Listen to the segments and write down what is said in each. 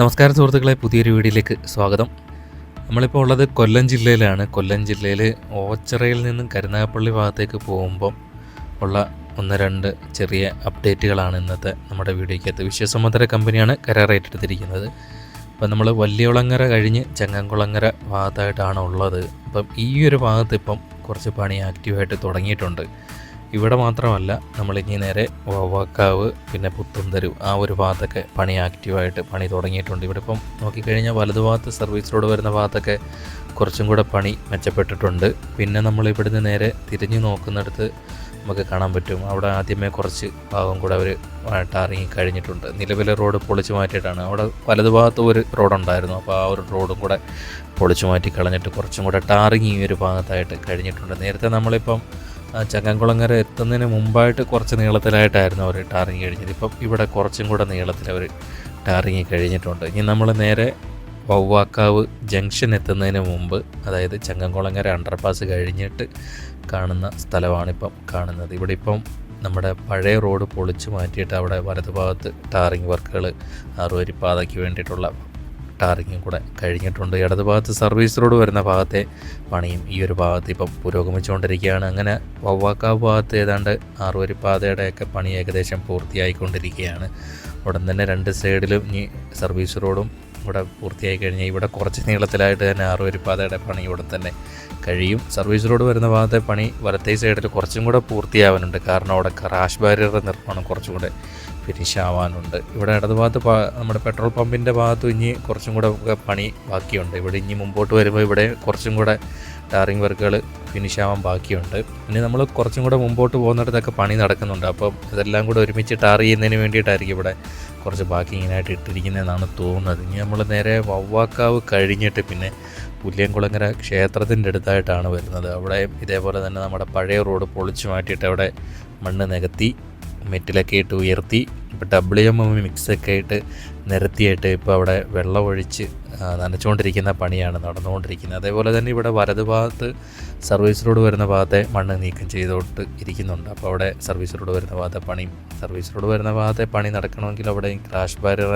നമസ്കാരം സുഹൃത്തുക്കളെ പുതിയൊരു വീഡിയോയിലേക്ക് സ്വാഗതം. നമ്മളിപ്പോൾ ഉള്ളത് കൊല്ലം ജില്ലയിലാണ്. കൊല്ലം ജില്ലയിൽ ഓച്ചറയിൽ നിന്നും കരുനാഗപ്പള്ളി ഭാഗത്തേക്ക് പോകുമ്പം ഉള്ള ഒന്ന് രണ്ട് ചെറിയ അപ്ഡേറ്റുകളാണ് ഇന്നത്തെ നമ്മുടെ വീഡിയോയ്ക്കകത്ത് വിശ്വസമുദ്ര കമ്പനിയാണ് കരാർ ഏറ്റെടുത്തിരിക്കുന്നത്. അപ്പം നമ്മൾ വലിയകുളങ്ങര കഴിഞ്ഞ് ചങ്ങംകുളങ്ങര ഭാഗത്തായിട്ടാണ് ഉള്ളത്. അപ്പം ഈ ഒരു ഭാഗത്ത് ഇപ്പം കുറച്ച് പണി ആക്റ്റീവായിട്ട് തുടങ്ങിയിട്ടുണ്ട്. ഇവിടെ മാത്രമല്ല നമ്മളിനി നേരെ വവ്വാക്കാവ് പിന്നെ പുത്തൻതെരു ആ ഒരു ഭാഗത്തൊക്കെ പണി ആക്റ്റീവായിട്ട് പണി തുടങ്ങിയിട്ടുണ്ട്. ഇവിടെ ഇപ്പം നോക്കിക്കഴിഞ്ഞാൽ വലതുഭാഗത്ത് സർവീസ് റോഡ് വരുന്ന ഭാഗത്തൊക്കെ കുറച്ചും കൂടെ പണി മെച്ചപ്പെട്ടിട്ടുണ്ട്. പിന്നെ നമ്മൾ ഇവിടുന്ന് നേരെ തിരിഞ്ഞു നോക്കുന്നിടത്ത് നമുക്ക് കാണാൻ പറ്റും. അവിടെ ആദ്യമേ കുറച്ച് ഭാഗം കൂടെ അവർ ടാറിങ്ങി കഴിഞ്ഞിട്ടുണ്ട്. നിലവിലെ റോഡ് പൊളിച്ചു മാറ്റിയിട്ടാണ്. അവിടെ വലതുഭാഗത്ത് ഒരു റോഡുണ്ടായിരുന്നു അപ്പോൾ ആ ഒരു റോഡും കൂടെ പൊളിച്ചു മാറ്റി കളഞ്ഞിട്ട് കുറച്ചും കൂടെ ടാറിങ്ങി ഈ ഒരു ഭാഗത്തായിട്ട് കഴിഞ്ഞിട്ടുണ്ട്. നേരത്തെ നമ്മളിപ്പം ചങ്ങംകുളങ്ങര എത്തുന്നതിന് മുമ്പായിട്ട് കുറച്ച് നീളത്തിലായിട്ടായിരുന്നു അവർ ടാറിങ് കഴിഞ്ഞത്. ഇപ്പം ഇവിടെ കുറച്ചും കൂടെ നീളത്തിൽ അവർ ടാറിങ് കഴിഞ്ഞിട്ടുണ്ട്. ഇനി നമ്മൾ നേരെ വവ്വാക്കാവ് ജംഗ്ഷൻ എത്തുന്നതിന് മുമ്പ് അതായത് ചങ്ങംകുളങ്ങര അണ്ടർപാസ് കഴിഞ്ഞിട്ട് കാണുന്ന സ്ഥലമാണിപ്പം കാണുന്നത്. ഇവിടെ ഇപ്പം നമ്മുടെ പഴയ റോഡ് പൊളിച്ചു മാറ്റിയിട്ട് അവിടെ വലതുഭാഗത്ത് ടാറിങ് വർക്കുകൾ ആറുവരിപ്പാതയ്ക്ക് വേണ്ടിയിട്ടുള്ള ടാറിങ്ങും കൂടെ കഴിഞ്ഞിട്ടുണ്ട്. ഇടതുഭാഗത്ത് സർവീസ് റോഡ് വരുന്ന ഭാഗത്തെ പണിയും ഈ ഒരു ഭാഗത്ത് ഇപ്പം പുരോഗമിച്ചുകൊണ്ടിരിക്കുകയാണ്. അങ്ങനെ വവ്വാക്കാവ് ഭാഗത്ത് ഏതാണ്ട് ആറുവരിപ്പാതയുടെയൊക്കെ പണി ഏകദേശം പൂർത്തിയായിക്കൊണ്ടിരിക്കുകയാണ്. ഉടൻ തന്നെ രണ്ട് സൈഡിലും ഇനി സർവീസ് റോഡും ഇവിടെ പൂർത്തിയായി കഴിഞ്ഞാൽ ഇവിടെ കുറച്ച് നീളത്തിലായിട്ട് തന്നെ ആറുവരിപ്പാതയുടെ പണി ഉടൻ തന്നെ കഴിയും. സർവീസ് റോഡ് വരുന്ന ഭാഗത്തെ പണി വലത്തേ സൈഡിൽ കുറച്ചും കൂടെ പൂർത്തിയാവാനുണ്ട്. കാരണം അവിടെ ക്രാഷ് ബാരിയറുടെ നിർമ്മാണം കുറച്ചും കൂടെ ഫിനിഷ് ആവാനുണ്ട് ഇവിടെ ഇടതുഭാഗത്ത് ഭാഗത്ത് നമ്മുടെ പെട്രോൾ പമ്പിന്റെ ഭാഗത്ത് ഇനി കുറച്ചും കൂടെ പണി ബാക്കിയുണ്ട്. ഇവിടെ ഇനി മുമ്പോട്ട് വരുമ്പോൾ ഇവിടെ കുറച്ചും കൂടെ ടാറിങ് വർക്കുകൾ ഫിനിഷ് ആവാൻ ബാക്കിയുണ്ട്. ഇനി നമ്മൾ കുറച്ചും കൂടെ മുമ്പോട്ട് പോകുന്നിടത്തൊക്കെ പണി നടക്കുന്നുണ്ട്. അപ്പം ഇതെല്ലാം കൂടെ ഒരുമിച്ച് ടാർ ചെയ്യുന്നതിന് വേണ്ടിയിട്ടായിരിക്കും ഇവിടെ കുറച്ച് ബാക്കി ഇങ്ങനെയായിട്ട് ഇട്ടിരിക്കുന്നതെന്നാണ് തോന്നുന്നത്. ഇനി നമ്മൾ നേരെ വവ്വാക്കാവ് കഴിഞ്ഞിട്ട് പിന്നെ പുല്ലിയംകുളങ്ങര ക്ഷേത്രത്തിന്റെ അടുത്തായിട്ടാണ് വരുന്നത്. അവിടെ ഇതേപോലെ തന്നെ നമ്മുടെ പഴയ റോഡ് പൊളിച്ചു മാറ്റിയിട്ട് അവിടെ മണ്ണ് നികത്തി മെറ്റിലൊക്കെ ഇട്ട് ഉയർത്തി ഇപ്പോൾ ഡബ്ല്യു എം എം മിക്സൊക്കെ ആയിട്ട് നിരത്തിയിട്ട് ഇപ്പോൾ അവിടെ വെള്ളം ഒഴിച്ച് നനച്ചുകൊണ്ടിരിക്കുന്ന പണിയാണ് നടന്നുകൊണ്ടിരിക്കുന്നത്. അതേപോലെ തന്നെ ഇവിടെ വലത് ഭാഗത്ത് സർവീസ് റോഡ് വരുന്ന ഭാഗത്തെ മണ്ണ് നീക്കം ചെയ്തോട്ട് ഇരിക്കുന്നുണ്ട്. അപ്പോൾ അവിടെ സർവീസ് റോഡ് വരുന്ന ഭാഗത്തെ പണി സർവീസ് റോഡ് വരുന്ന ഭാഗത്തെ പണി നടക്കണമെങ്കിൽ അവിടെ ക്രാഷ് ബാരിയർ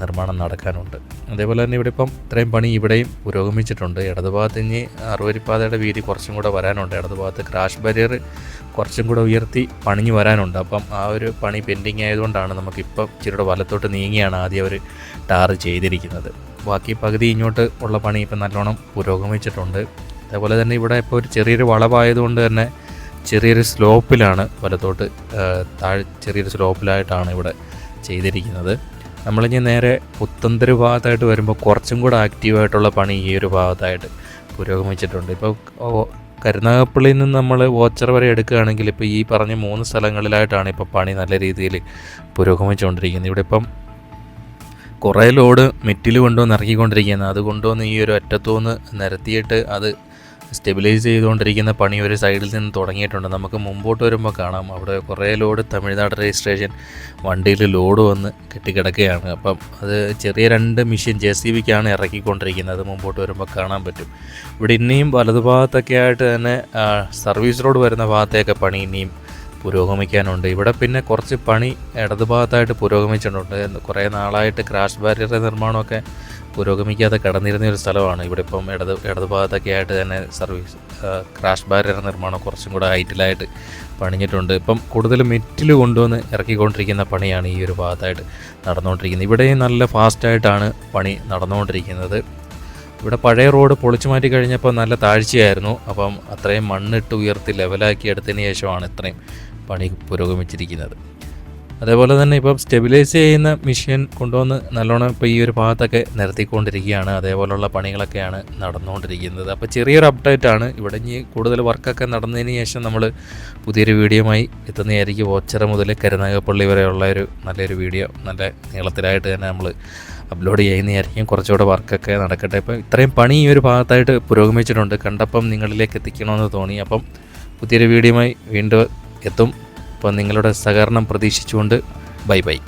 നിർമ്മാണം നടക്കാനുണ്ട്. അതേപോലെ തന്നെ ഇവിടെ ഇപ്പം ഇത്രയും പണി ഇവിടെയും പുരോഗമിച്ചിട്ടുണ്ട്. ഇടതുഭാഗത്ത് ഇനി അറുവരിപ്പാതയുടെ വീതി കുറച്ചും കൂടെ വരാനുണ്ട്. ഇടതുഭാഗത്ത് ക്രാഷ് ബാരിയർ കുറച്ചും കൂടെ ഉയർത്തി പണിഞ്ഞ് വരാനുണ്ട്. അപ്പം ആ ഒരു പണി പെൻഡിങ് ആയതുകൊണ്ടാണ് നമുക്കിപ്പം ഇച്ചിരിയുടെ വലത്തോട്ട് നീങ്ങിയാണ് ആദ്യം അവർ ടാർ ചെയ്തിരിക്കുന്നത്. ബാക്കി പകുതി ഇങ്ങോട്ട് ഉള്ള പണി ഇപ്പം നല്ലോണം പുരോഗമിച്ചിട്ടുണ്ട്. അതേപോലെ തന്നെ ഇവിടെ ഇപ്പോൾ ഒരു ചെറിയൊരു വളവായതുകൊണ്ട് തന്നെ ചെറിയൊരു സ്ലോപ്പിലാണ് വലത്തോട്ട് താഴെ ചെറിയൊരു സ്ലോപ്പിലായിട്ടാണ് ഇവിടെ ചെയ്തിരിക്കുന്നത്. നമ്മളിനി നേരെ പുത്തന്തര ഭാഗത്തായിട്ട് വരുമ്പോൾ കുറച്ചും കൂടെ ആക്റ്റീവായിട്ടുള്ള പണി ഈ ഒരു ഭാഗത്തായിട്ട് പുരോഗമിച്ചിട്ടുണ്ട്. ഇപ്പോൾ കരുനാഗപ്പള്ളിയിൽ നിന്ന് നമ്മൾ വോച്ചർ വരെ എടുക്കുകയാണെങ്കിൽ ഇപ്പോൾ ഈ പറഞ്ഞ മൂന്ന് സ്ഥലങ്ങളിലായിട്ടാണ് ഇപ്പോൾ പണി നല്ല രീതിയിൽ പുരോഗമിച്ചുകൊണ്ടിരിക്കുന്നത്. ഇവിടെ ഇപ്പം കുറേ ലോഡ് മെറ്റിൽ കൊണ്ടുവന്ന് ഇറക്കിക്കൊണ്ടിരിക്കുന്നത് അത് കൊണ്ടുവന്ന് ഈ ഒരു അറ്റത്തുനിന്ന് നിരത്തിയിട്ട് അത് സ്റ്റെബിലൈസ് ചെയ്തുകൊണ്ടിരിക്കുന്ന പണി ഒരു സൈഡിൽ നിന്ന് തുടങ്ങിയിട്ടുണ്ട്. നമുക്ക് മുമ്പോട്ട് വരുമ്പോൾ കാണാം. അവിടെ കുറേ ലോഡ് തമിഴ്നാട് രജിസ്ട്രേഷൻ വണ്ടിയിൽ ലോഡ് വന്ന് കെട്ടിക്കിടക്കുകയാണ്. അപ്പം അത് ചെറിയ രണ്ട് മെഷീൻ ജെ സി ബിക്കാണ് ഇറക്കിക്കൊണ്ടിരിക്കുന്നത്. അത് മുമ്പോട്ട് വരുമ്പോൾ കാണാൻ പറ്റും. ഇവിടെ ഇനിയും വലതുഭാഗത്തൊക്കെ ആയിട്ട് തന്നെ സർവീസ് റോഡ് വരുന്ന ഭാഗത്തെയൊക്കെ പണി ഇനിയും പുരോഗമിക്കാനുണ്ട്. ഇവിടെ പിന്നെ കുറച്ച് പണി ഇടതുഭാഗത്തായിട്ട് പുരോഗമിച്ചിട്ടുണ്ട്. കുറേ നാളായിട്ട് ക്രാഷ് ബാരിയറുടെ നിർമ്മാണമൊക്കെ പുരോഗമിക്കാതെ കടന്നിരുന്ന ഒരു സ്ഥലമാണ്. ഇവിടെ ഇപ്പം ഇടത് ഇടതുഭാഗത്തൊക്കെ ആയിട്ട് തന്നെ സർവീസ് ക്രാഷ് ബാരിയർ നിർമ്മാണം കുറച്ചും കൂടെ ഹൈറ്റിലായിട്ട് പണിഞ്ഞിട്ടുണ്ട്. ഇപ്പം കൂടുതൽ മെറ്റിൽ കൊണ്ടുവന്ന് ഇറക്കിക്കൊണ്ടിരിക്കുന്ന പണിയാണ് ഈ ഒരു ഭാഗത്തായിട്ട് നടന്നുകൊണ്ടിരിക്കുന്നത്. ഇവിടെയും നല്ല ഫാസ്റ്റായിട്ടാണ് പണി നടന്നുകൊണ്ടിരിക്കുന്നത്. ഇവിടെ പഴയ റോഡ് പൊളിച്ചു മാറ്റി കഴിഞ്ഞപ്പോൾ നല്ല താഴ്ചയായിരുന്നു. അപ്പം അത്രയും മണ്ണിട്ട് ഉയർത്തി ലെവലാക്കി എടുത്തതിന് ശേഷമാണ് ഇത്രയും പണി പുരോഗമിച്ചിരിക്കുന്നത്. അതേപോലെ തന്നെ ഇപ്പം സ്റ്റെബിലൈസ് ചെയ്യുന്ന മെഷീൻ കൊണ്ടുവന്ന് നല്ലോണം ഇപ്പോൾ ഈ ഒരു ഭാഗത്തൊക്കെ നിർത്തിക്കൊണ്ടിരിക്കുകയാണ്. അതേപോലുള്ള പണികളൊക്കെയാണ് നടന്നുകൊണ്ടിരിക്കുന്നത്. അപ്പോൾ ചെറിയൊരു അപ്ഡേറ്റ് ആണ്. ഇവിടെ ഇനി കൂടുതൽ വർക്കൊക്കെ നടന്നതിന് ശേഷം നമ്മൾ പുതിയൊരു വീഡിയോയുമായി എത്തുന്നതായിരിക്കും. ഓച്ചറ മുതൽ കരുനാഗപ്പള്ളി വരെയുള്ള ഒരു നല്ലൊരു വീഡിയോ നല്ല നീളത്തിലായിട്ട് തന്നെ നമ്മൾ അപ്ലോഡ് ചെയ്യുന്നതായിരിക്കും. കുറച്ചുകൂടെ വർക്കൊക്കെ നടക്കട്ടെ. ഇപ്പം ഇത്രയും പണി ഈ ഒരു ഭാഗത്തായിട്ട് പുരോഗമിച്ചിട്ടുണ്ട്. കണ്ടപ്പം നിങ്ങളിലേക്ക് എത്തിക്കണമെന്ന് തോന്നി. അപ്പം പുതിയൊരു വീഡിയോയുമായി വീണ്ടും എത്തും. അപ്പോൾ നിങ്ങളുടെ സഹകരണം പ്രതീക്ഷിച്ചുകൊണ്ട് ബൈ ബൈ.